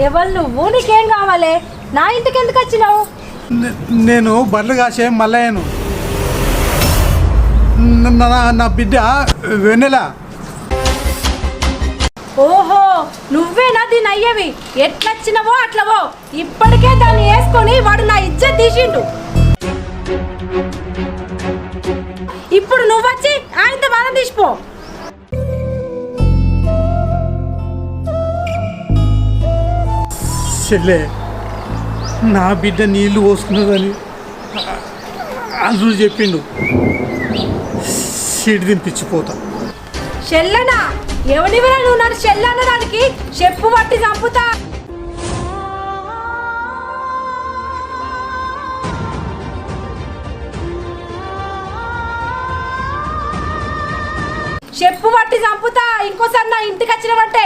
ఎవరు నువ్వు? నీకేం కావాలి? నా ఇంటికి ఎందుకు వచ్చినావు? నేను బర్రెలు కాసే మల్లయ్యను. న- బిడ్డ వెన్నెల. ఓహో నువ్వేనా దీని అయ్యవి. ఎట్లొచ్చినవో అట్లవో. ఇప్పటికే దాన్ని వేసుకొని వాడు నా ఇజ్జత్ తీసిండు. ఇప్పుడు నువ్వొచ్చి ఆయనతో బాధ తీసిపో. చెల్లె నా బిడ్డ నీళ్ళు పోసుకున్నదని అందులో చెప్పిండు. సీటు దింపించిపోతా చెల్లనా ఎవనివరా నువ్వు? నన్ను చెల్ల అనడానికి చెప్పు పట్టి చంపుతా. చెప్పు పట్టి చంపుతా. ఇంకోసారి నా ఇంటికి వచ్చినవంటే